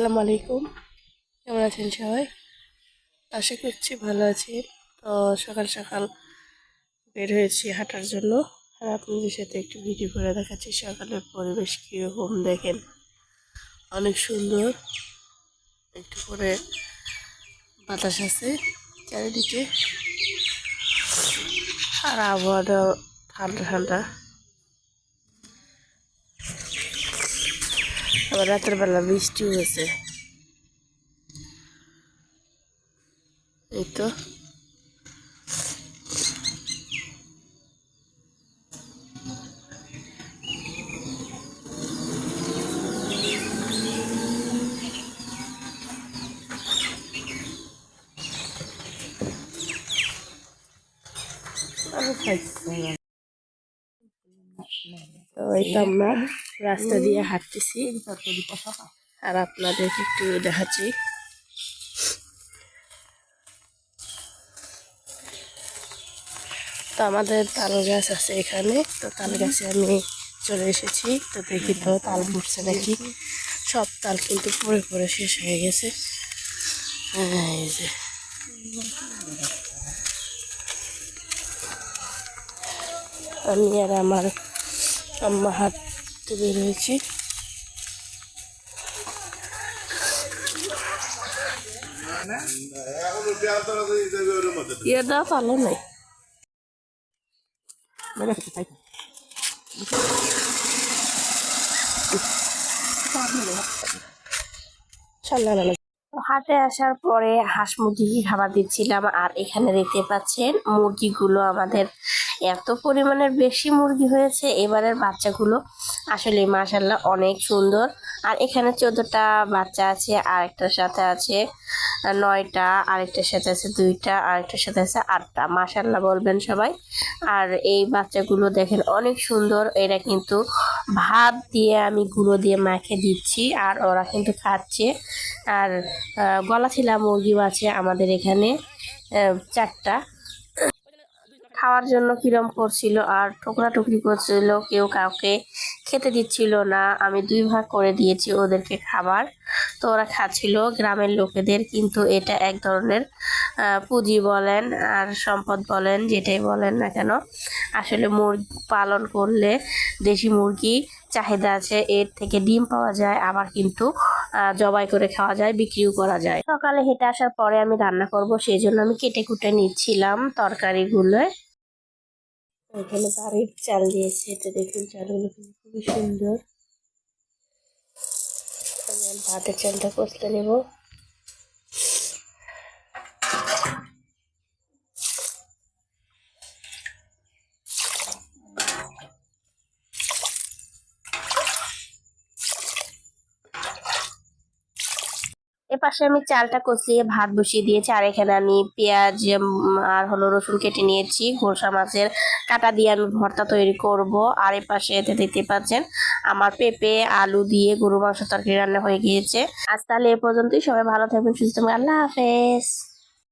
আসসালামু আলাইকুম। কেমন আছেন সবাই? আশা করছি ভালো আছি। তো সকাল সকাল বের হয়েছি হাঁটার জন্য। আর আপনাদের সাথে একটু ভিডিও করে দেখাচ্ছি সকালের পরিবেশ কীরকম দেখেন। অনেক সুন্দর। একটু করে বাতাস আছে চারিদিকে। আর আবহাওয়াটাও ঠান্ডা ঠান্ডা। আবার রাতের বেলা বৃষ্টি হয়েছে এই তো তো এই তো আমরা রাস্তা দিয়ে হাঁটতেছি। আর আপনাদেরকে একটু দেখাচ্ছি। তো আমাদের তাল গাছ আছে এখানে। তো তাল গাছে আমি চলে এসেছি। তো দেখি তো তাল ফুটছে নাকি? সব তাল কিন্তু পড়ে পড়ে শেষ হয়ে গেছে। এই যে। আমি আর আমার আম্মা হাঁটতে বের হয়েছি ইয়ে দাও ভালো নেই। হাটে আসার পরে হাঁস মুরগিকে খাবার দিচ্ছিলাম? আর এখানে দেখতে পাচ্ছেন মুরগিগুলো আমাদের এত পরিমাণের বেশি মুরগি হয়েছে। এবারের বাচ্চাগুলো আসলে মাশাল্লাহ অনেক সুন্দর। আর এখানে চোদ্দটা বাচ্চা আছে আর একটার সাথে আছে নয়টা, আরেকটার সাথে আছে দুইটা, আরেকটার সাথে আছে আটটা। মাশাল্লাহ বলবেন সবাই। আর এই বাচ্চাগুলো দেখেন অনেক সুন্দর। এরা কিন্তু ভাত দিয়ে আমি গুঁড়ো দিয়ে মাখে দিচ্ছি, আর ওরা কিন্তু খাচ্ছে। আর আহ, গলা ছিলা মুরগিও আছে আমাদের এখানে চারটা। খাওয়ার জন্য কিরম করছিল আর ঠোকরা টুকরি করছিল কেউ কাউকে খেতে দিচ্ছিল না। আমি দুই ভাগ করে দিয়েছি ওদেরকে খাবার। তো ওরা খাচ্ছিল গ্রামের লোকেদের কিন্তু এটা এক ধরনের পুঁজি বলেন আর সম্পদ বলেন যেটাই বলেন না কেন। আসলে মুরগি পালন করলে দেশি মুরগি চাহিদা আছে, এর থেকে ডিম পাওয়া যায়, আবার কিন্তু জবাই করে খাওয়া যায়, বিক্রিও করা যায়। সকালে হেঁটে আসার পরে আমি রান্না করব সেই জন্য আমি কেটে কুটে নিচ্ছিলাম তরকারিগুলো। এখানে বাড়ির চাল দিয়েছে, এটা দেখুন চালগুলো কিন্তু খুবই সুন্দর। আমি ভাতের চালটা কষতে নেব। এপাশে আমি চালটা কষিয়ে ভাত বসিয়ে দিয়েছি, আর এখানে আমি পেঁয়াজ আর হলো রসুন কেটে নিয়েছি ঘোষা মাছের কাটা দিয়ে আমি ভর্তা তৈরি করব। আর এপাশে এতে দেখতে পাচ্ছেন, আমার পেঁপে, আলু দিয়ে গরু মাংস তরকারি রান্না হয়ে গিয়েছে। আজ তাহলে এ পর্যন্তই, সবাই ভালো থাকবেন, সুস্থ আল্লাহ হাফেজ।